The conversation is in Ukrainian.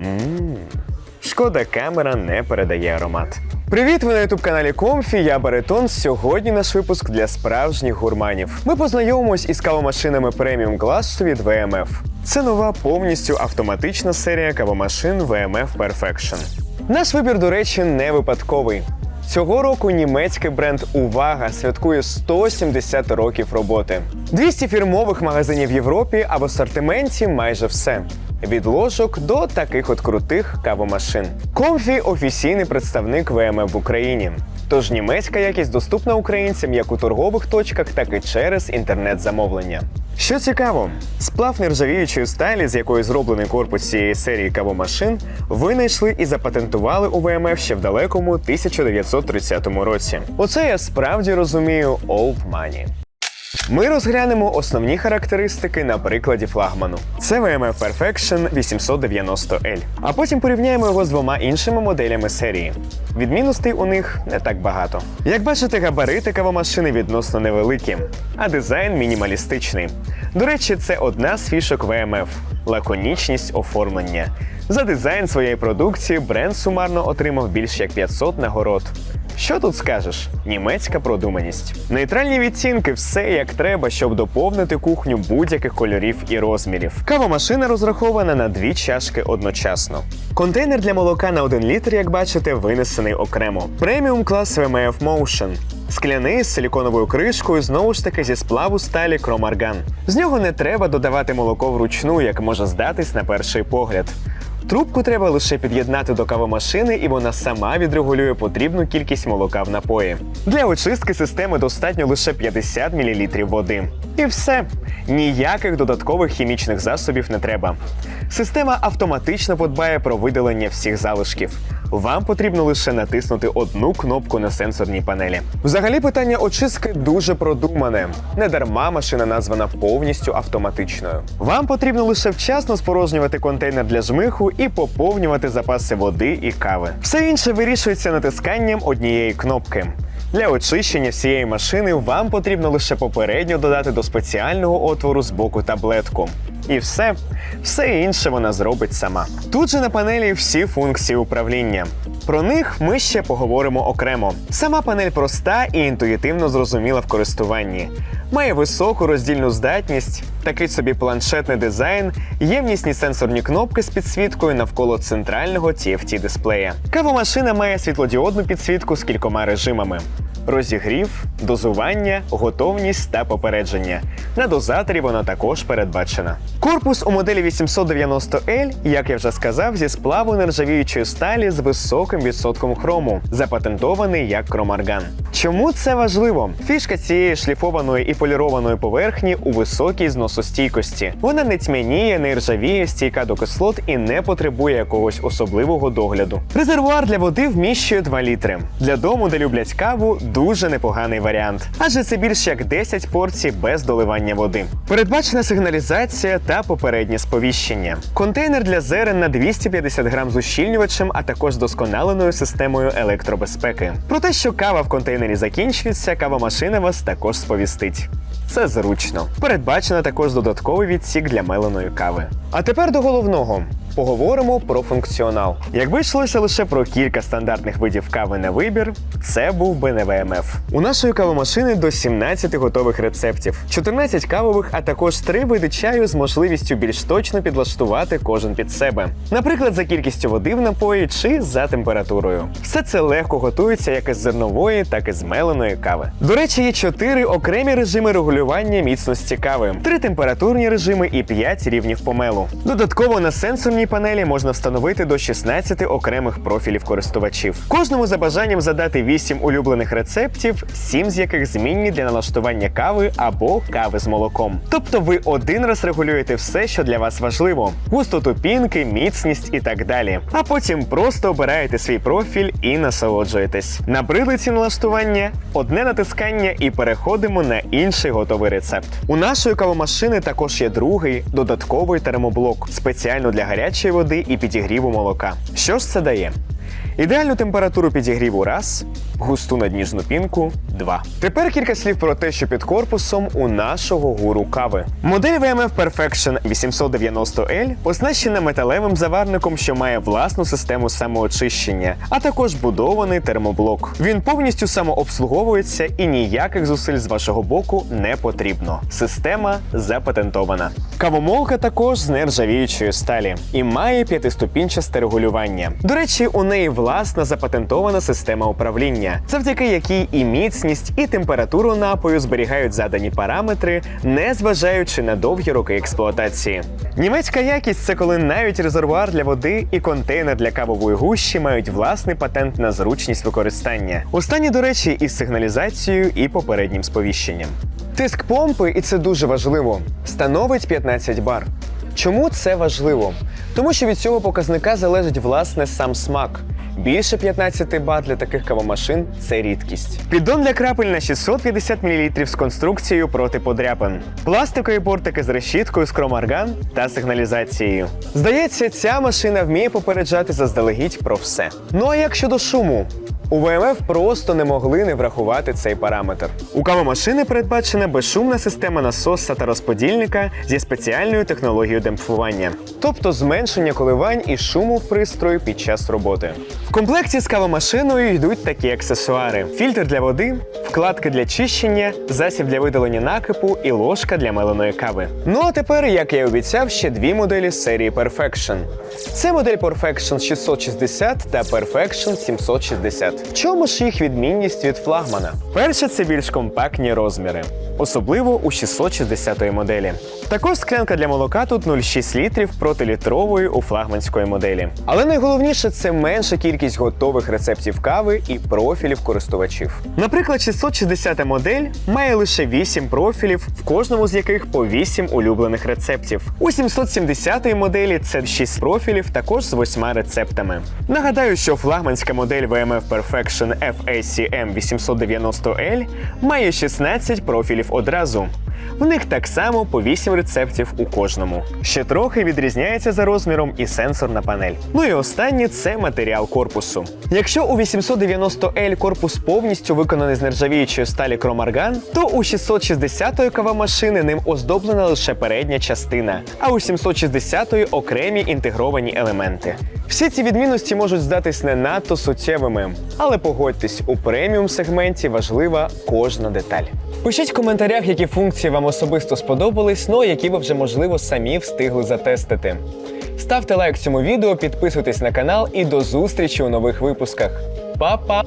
Ммм. Шкода камера не передає аромат. Привіт, ви на ютуб каналі Комфі. Я Баритон. Сьогодні наш випуск для справжніх гурманів. Ми познайомимось із кавомашинами преміум класу від VMF. Це нова повністю автоматична серія кавомашин VMF Perfection. Наш вибір, до речі, не випадковий. Цього року німецький бренд Увага святкує 170 років роботи. 200 фірмових магазинів в Європі, а в асортименті майже все. Від ложок до таких от крутих кавомашин. Комфі офіційний представник ВМФ в Україні. Тож німецька якість доступна українцям як у торгових точках, так і через інтернет-замовлення. Що цікаво, сплав нержавіючої сталі, з якої зроблений корпус цієї серії кавомашин, винайшли і запатентували у ВМФ ще в далекому 1930 році. Оце я справді розумію old money. Ми розглянемо основні характеристики на прикладі флагману. Це VMF Perfection 890L. А потім порівняємо його з двома іншими моделями серії. Відмінностей у них не так багато. Як бачите, габарити кавомашини відносно невеликі, а дизайн мінімалістичний. До речі, це одна з фішок VMF – лаконічність оформлення. За дизайн своєї продукції бренд сумарно отримав більш як 500 нагород. Що тут скажеш? Німецька продуманість. Нейтральні відтінки все як треба, щоб доповнити кухню будь-яких кольорів і розмірів. Кавомашина розрахована на дві чашки одночасно. Контейнер для молока на 1 літр, як бачите, винесений окремо. Преміум клас VMF Motion. Скляний з силіконовою кришкою, знову ж таки зі сплаву сталі Кромарган. З нього не треба додавати молоко вручну, як може здатись на перший погляд. Трубку треба лише під'єднати до кавомашини, і вона сама відрегулює потрібну кількість молока в напої. Для очистки системи достатньо лише 50 мл води. І все. Ніяких додаткових хімічних засобів не треба. Система автоматично подбає про видалення всіх залишків. Вам потрібно лише натиснути одну кнопку на сенсорній панелі. Взагалі, питання очистки дуже продумане. Недарма машина названа повністю автоматичною. Вам потрібно лише вчасно спорожнювати контейнер для жмиху і поповнювати запаси води і кави. Все інше вирішується натисканням однієї кнопки. Для очищення всієї машини вам потрібно лише попередньо додати до спеціального отвору з боку таблетку. І все, все інше вона зробить сама. Тут же на панелі всі функції управління. Про них ми ще поговоримо окремо. Сама панель проста і інтуїтивно зрозуміла в користуванні. Має високу роздільну здатність, такий собі планшетний дизайн, ємнісні сенсорні кнопки з підсвіткою навколо центрального TFT дисплея. Кавомашина має світлодіодну підсвітку з кількома режимами. Розігрів, дозування, готовність та попередження. На дозаторі вона також передбачена. Корпус у моделі 890L, як я вже сказав, зі сплаву нержавіючої сталі з високим відсотком хрому, запатентований як кромарган. Чому це важливо? Фішка цієї шліфованої і полірованої поверхні у високій зносостійкості. Вона не тьмяніє, не ржавіє, стійка до кислот і не потребує якогось особливого догляду. Резервуар для води вміщує 2 літри. Для дому, де люблять каву, дуже непоганий варіант, адже це більш як 10 порцій без доливання води. Передбачена сигналізація та попереднє сповіщення. Контейнер для зерен на 250 грам з ущільнювачем, а також досконаленою системою електробезпеки. Про те, що кава в контейнері закінчується, кавомашина вас також сповістить. Це зручно. Передбачено також додатковий відсік для меленої кави. А тепер до головного. Поговоримо про функціонал. Якби йшлося лише про кілька стандартних видів кави на вибір, це був би не ВМФ. У нашої кавомашини до 17 готових рецептів, 14 кавових, а також 3 види чаю з можливістю більш точно підлаштувати кожен під себе. Наприклад, за кількістю води в напої чи за температурою. Все це легко готується як із зернової, так і з меленої кави. До речі, є 4 окремі режими регулювання міцності кави, 3 температурні режими і 5 рівнів помелу. Додатково на сенсорній панелі можна встановити до 16 окремих профілів користувачів. Кожному за бажанням задати 8 улюблених рецептів, 7 з яких змінні для налаштування кави або кави з молоком. Тобто ви один раз регулюєте все, що для вас важливо: густоту пінки, міцність і так далі. А потім просто обираєте свій профіль і насолоджуєтесь. Набридли ці налаштування, одне натискання і переходимо на інший готовий рецепт. У нашої кавомашини також є другий додатковий термоблок спеціально для гарячої води і підігріву молока. Що ж це дає? Ідеальну температуру підігріву раз, густу надніжну пінку два. Тепер кілька слів про те, що під корпусом у нашого гуру кави. Модель VMF Perfection 890L оснащена металевим заварником, що має власну систему самоочищення, а також будований термоблок. Він повністю самообслуговується і ніяких зусиль з вашого боку не потрібно. Система запатентована. Кавомолка також з нержавіючої сталі і має п'ятиступінчасте регулювання. До речі, у неї власна запатентована система управління, завдяки якій і міцність, і температуру напою зберігають задані параметри, не зважаючи на довгі роки експлуатації. Німецька якість це коли навіть резервуар для води і контейнер для кавової гущі мають власний патент на зручність використання. У стані, до речі, із сигналізацією і попереднім сповіщенням. Тиск помпи, і це дуже важливо, становить 15 бар. Чому це важливо? Тому що від цього показника залежить власне сам смак. Більше 15 бат для таких кавомашин це рідкість. Піддон для крапель на 650 мл з конструкцією проти подряпин, пластикові бортики з решіткою з кромарган та сигналізацією. Здається, ця машина вміє попереджати заздалегідь про все. Ну а як щодо шуму? У ВМФ просто не могли не врахувати цей параметр. У кавомашини передбачена безшумна система насоса та розподільника зі спеціальною технологією демпфування, тобто зменшення коливань і шуму в пристрої під час роботи. В комплекті з кавомашиною йдуть такі аксесуари: фільтр для води, вкладки для чищення, засіб для видалення накипу і ложка для меленої кави. Ну а тепер, як я й обіцяв, ще дві моделі серії Perfection. Це модель Perfection 660 та Perfection 760. В чому ж їх відмінність від флагмана? Перше, це більш компактні розміри, особливо у 660 моделі. Також склянка для молока тут 0,6 літрів проти літрової у флагманської моделі. Але найголовніше це менша кількість готових рецептів кави і профілів користувачів. Наприклад, 660 модель має лише 8 профілів, в кожному з яких по 8 улюблених рецептів. У 770 моделі це 6 профілів, також з 8 рецептами. Нагадаю, що флагманська модель VMF Perfection FACM 890L має 16 профілів одразу. В них так само по 8 рецептів у кожному. Ще трохи відрізняється за розміром і сенсорна панель. Ну і останнє це матеріал корпусу. Якщо у 890L корпус повністю виконаний з нержавіючої сталі Кромарган, то у 660-ї кавомашини ним оздоблена лише передня частина, а у 760-ї окремі інтегровані елементи. Всі ці відмінності можуть здатись не надто суттєвими, але погодьтесь, у преміум сегменті важлива кожна деталь. Пишіть в коментарях, які функції вам особисто сподобались, ну які ви вже можливо самі встигли затестити. Ставте лайк цьому відео, підписуйтесь на канал і до зустрічі у нових випусках. Па-па!